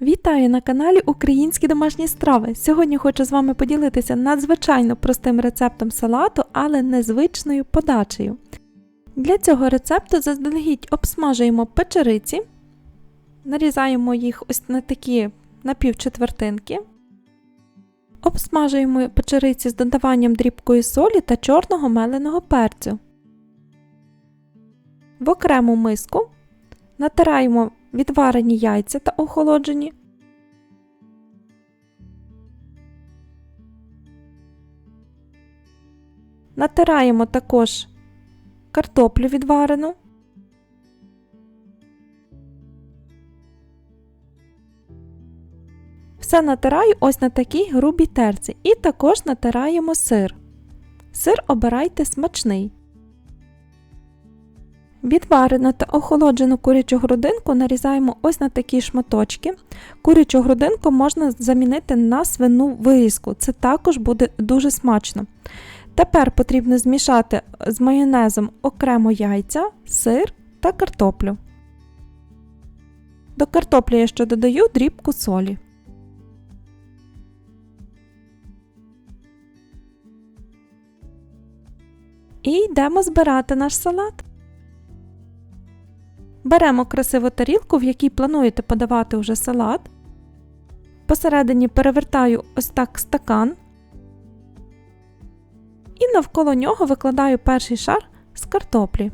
Вітаю на каналі Українські домашні страви. Сьогодні хочу з вами поділитися надзвичайно простим рецептом салату, але незвичною подачею. Для цього рецепту заздалегідь обсмажуємо печериці, нарізаємо їх ось на такі напівчетвертинки. Обсмажуємо печериці з додаванням дрібкої солі та чорного меленого перцю. В окрему миску натираємо відварені яйця та охолоджені. Натираємо також картоплю відварену. Все натираю ось на такій грубій терці і також натираємо сир. Сир обирайте смачний. Відварену та охолоджену курячу грудинку нарізаємо ось на такі шматочки. Курячу грудинку можна замінити на свину вирізку, це також буде дуже смачно. Тепер потрібно змішати з майонезом окремо яйця, сир та картоплю. До картоплі я ще додаю дрібку солі. І йдемо збирати наш салат. Беремо красиву тарілку, в якій плануєте подавати вже салат. Посередині перевертаю ось так стакан. І навколо нього викладаю перший шар з картоплі.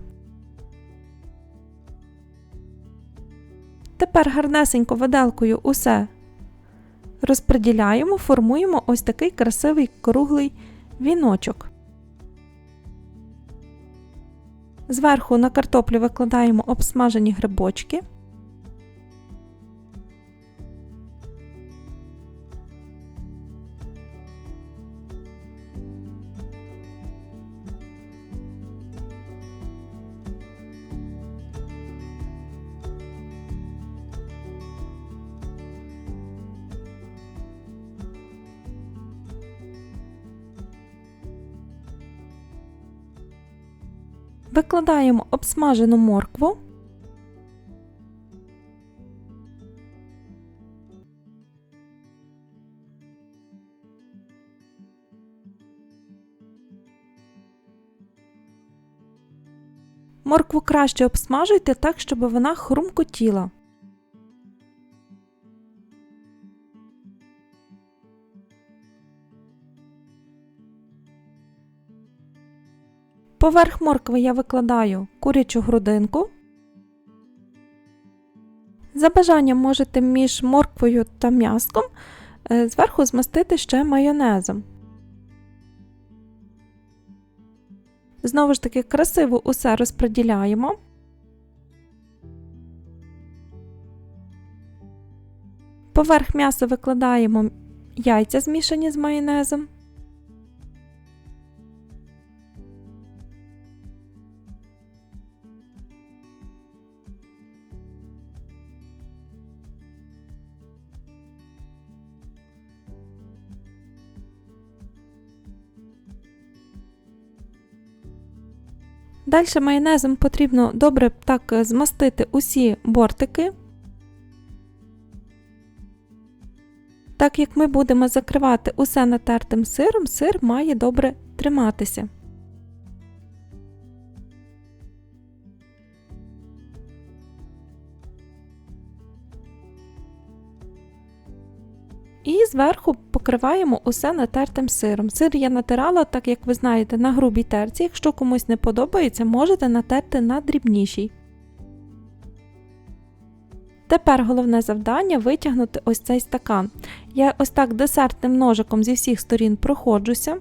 Тепер гарнесенько виделкою усе розподіляємо, формуємо ось такий красивий круглий віночок. Зверху на картоплю викладаємо обсмажені грибочки. Викладаємо обсмажену моркву. Моркву краще обсмажуйте так, щоб вона хрумкотіла. Поверх моркви я викладаю курячу грудинку. За бажанням можете між морквою та м'яском е, зверху змастити ще майонезом. Знову ж таки, красиво усе розподіляємо. Поверх м'яса викладаємо яйця змішані з майонезом. Далі майонезом потрібно добре так змастити усі бортики. Так як ми будемо закривати усе натертим сиром, сир має добре триматися. І зверху покриваємо усе натертим сиром. Сир я натирала, так як ви знаєте, на грубій терці. Якщо комусь не подобається, можете натерти на дрібнішій. Тепер головне завдання витягнути ось цей стакан. Я ось так десертним ножиком зі всіх сторін проходжуся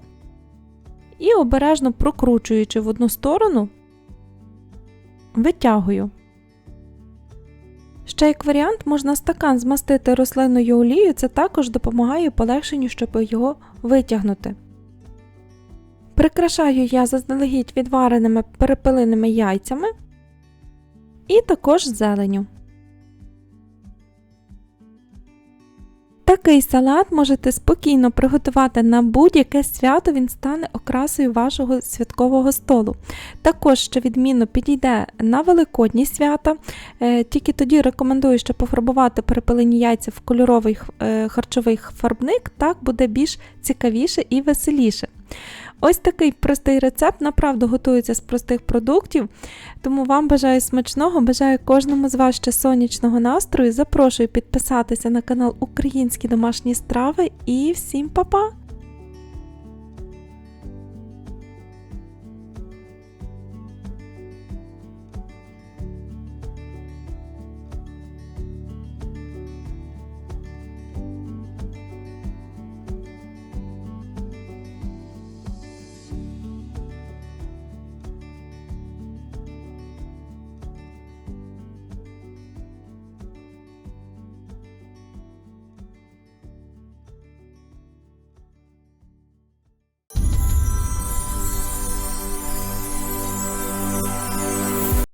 і обережно прокручуючи в одну сторону, витягую. Ще як варіант, можна стакан змастити рослинною олією, це також допомагає полегшенню, щоб його витягнути. Прикрашаю я заздалегідь відвареними перепилиними яйцями і також зеленю. Такий салат можете спокійно приготувати на будь-яке свято, він стане окрасою вашого святкового столу. Також, що відмінно підійде на великодні свята, е, тільки тоді рекомендую, ще пофарбувати перепилені яйця в кольоровий е, харчовий фарбник, так буде більш цікавіше і веселіше. Ось такий простий рецепт, направду готується з простих продуктів. Тому вам бажаю смачного, бажаю кожному з вас ще сонячного настрою. Запрошую підписатися на канал Українські домашні страви і всім па-па!